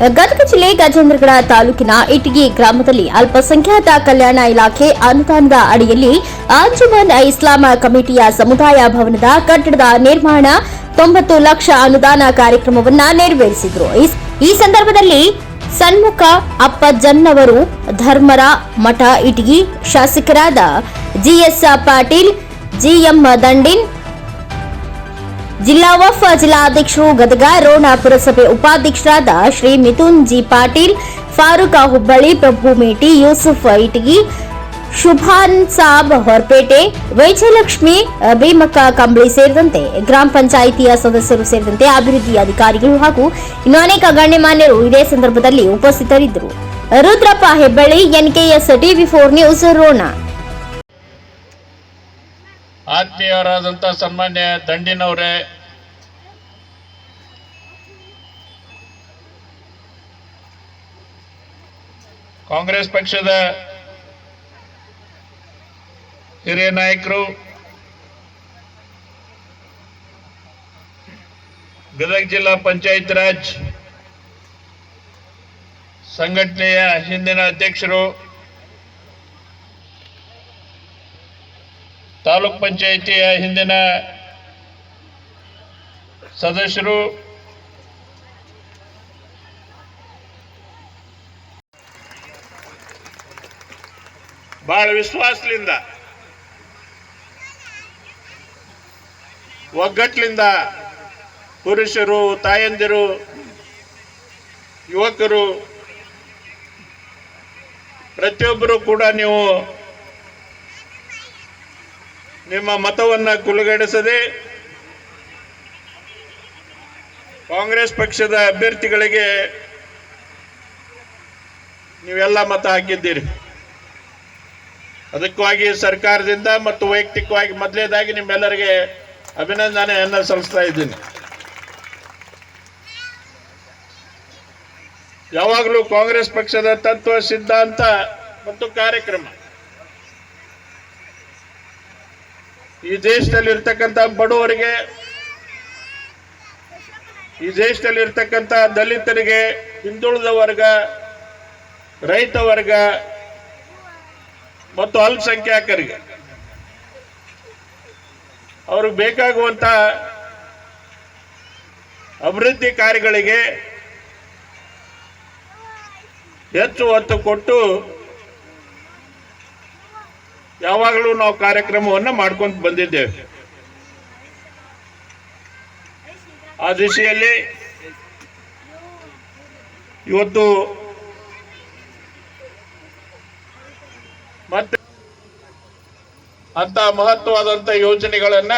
ಗದಗ ಜಿಲ್ಲೆ ಗಜೇಂದ್ರಗಡ ತಾಲೂಕಿನ ಇಟಗಿ ಗ್ರಾಮದಲ್ಲಿ ಅಲ್ಪಸಂಖ್ಯಾತ ಕಲ್ಯಾಣ ಇಲಾಖೆ ಅನುದಾನದ ಅಡಿಯಲ್ಲಿ ಅಂಜುಮನ್ ಇಸ್ಲಾಮ ಕಮಿಟಿಯ ಸಮುದಾಯ ಭವನದ ಕಟ್ಟಡದ ನಿರ್ಮಾಣ ತೊಂಬತ್ತು ಲಕ್ಷ ಅನುದಾನ ಕಾರ್ಯಕ್ರಮವನ್ನು ನೆರವೇರಿಸಿದರು. ಈ- ಈ ಸಂದರ್ಭದಲ್ಲಿ ಸನ್ಮುಖ ಅಪ್ಪಜ್ಜನ್ನವರು ಧರ್ಮರ ಮಠ ಇಟಗಿ ಶಾಸಕರಾದ ಜಿಎಸ್ ಪಾಟೀಲ್, ಜಿಎಂ ದಂಡಿನ್ ಜಿಲ್ಲಾ ವಫ್ ಜಿಲ್ಲಾಧ್ಯಕ್ಷರು ಗದಗ ರೋಣ ಪುರಸಭೆ ಉಪಾಧ್ಯಕ್ಷರಾದ ಶ್ರೀ ಮಿಥುನ್ ಜಿ ಪಾಟೀಲ್, ಫಾರೂಕ್ ಹುಬ್ಬಳ್ಳಿ, ಪ್ರಭು ಮೇಟಿ, ಯೂಸುಫ್ ಇಟಗಿ ಶುಭಾನ್ ಸಾಬ್ ಹೊರಪೇಟೆ, ವೈಜಯಲಕ್ಷ್ಮಿ ಭೀಮಕ್ಕ ಕಂಬಳಿ ಸೇರಿದಂತೆ ಗ್ರಾಮ ಪಂಚಾಯಿತಿಯ ಸದಸ್ಯರು ಸೇರಿದಂತೆ ಅಭಿವೃದ್ಧಿ ಅಧಿಕಾರಿಗಳು ಹಾಗೂ ಇನ್ನೂ ಅನೇಕ ಗಣ್ಯಮಾನ್ಯರು ಇದೇ ಸಂದರ್ಭದಲ್ಲಿ ಉಪಸ್ಥಿತರಿದ್ದರು. Rudrappa Hebballi, NKS TV four news, Ron. ಆತ್ಮೀಯರಾದಂಥ ಸನ್ಮಾನ್ಯ ದಂಡಿನವರೇ ಕಾಂಗ್ರೆಸ್ ಪಕ್ಷದ ಹಿರಿಯ ನಾಯಕರು, ಗದಗ ಜಿಲ್ಲಾ ಪಂಚಾಯತ್ ರಾಜ್ ಸಂಘಟನೆಯ ಹಿಂದಿನ ಅಧ್ಯಕ್ಷರು, ತಾಲೂಕ್ ಪಂಚಾಯಿತಿಯ ಹಿಂದಿನ ಸದಸ್ಯರು ಬಹಳ ವಿಶ್ವಾಸದಿಂದ ಒಗ್ಗಟ್ಲಿಂದ ಪುರುಷರು, ತಾಯಂದಿರು, ಯುವಕರು, ಪ್ರತಿಯೊಬ್ಬರು ಕೂಡ ನೀವು ನಿಮ್ಮ ಮತವನ್ನು ಕುಲುಗಡಿಸದೆ ಕಾಂಗ್ರೆಸ್ ಪಕ್ಷದ ಅಭ್ಯರ್ಥಿಗಳಿಗೆ ನೀವೆಲ್ಲ ಮತ ಹಾಕಿದ್ದೀರಿ. ಅದಕ್ಕಾಗಿ ಸರ್ಕಾರದಿಂದ ಮತ್ತು ವೈಯಕ್ತಿಕವಾಗಿ ಮೊದಲೇದಾಗಿ ನಿಮ್ಮೆಲ್ಲರಿಗೆ ಅಭಿನಂದನೆಯನ್ನು ಸಲ್ಲಿಸ್ತಾ ಇದ್ದೀನಿ. ಯಾವಾಗಲೂ ಕಾಂಗ್ರೆಸ್ ಪಕ್ಷದ ತತ್ವ, ಸಿದ್ಧಾಂತ ಮತ್ತು ಕಾರ್ಯಕ್ರಮ. ಈ ದೇಶದಲ್ಲಿ ಇರ್ತಕ್ಕಂಥ ಬಡವರಿಗೆ, ಈ ದೇಶದಲ್ಲಿ ಇರ್ತಕ್ಕಂಥ ದಲಿತರಿಗೆ, ಹಿಂದುಳಿದ ವರ್ಗ, ರೈತ ವರ್ಗ ಮತ್ತು ಅಲ್ಪಸಂಖ್ಯಾತರಿಗೆ ಅವ್ರಿಗೆ ಬೇಕಾಗುವಂತ ಅಭಿವೃದ್ಧಿ ಕಾರ್ಯಗಳಿಗೆ ಹೆಚ್ಚು ಒತ್ತು ಕೊಟ್ಟು ಯಾವಾಗಲೂ ನಾವು ಕಾರ್ಯಕ್ರಮವನ್ನು ಮಾಡ್ಕೊಂಡು ಬಂದಿದ್ದೇವೆ. ಆ ದಿಶೆಯಲ್ಲಿ ಇವತ್ತು ಮತ್ತೆ ಅಂತ ಮಹತ್ವವಾದಂತ ಯೋಜನೆಗಳನ್ನ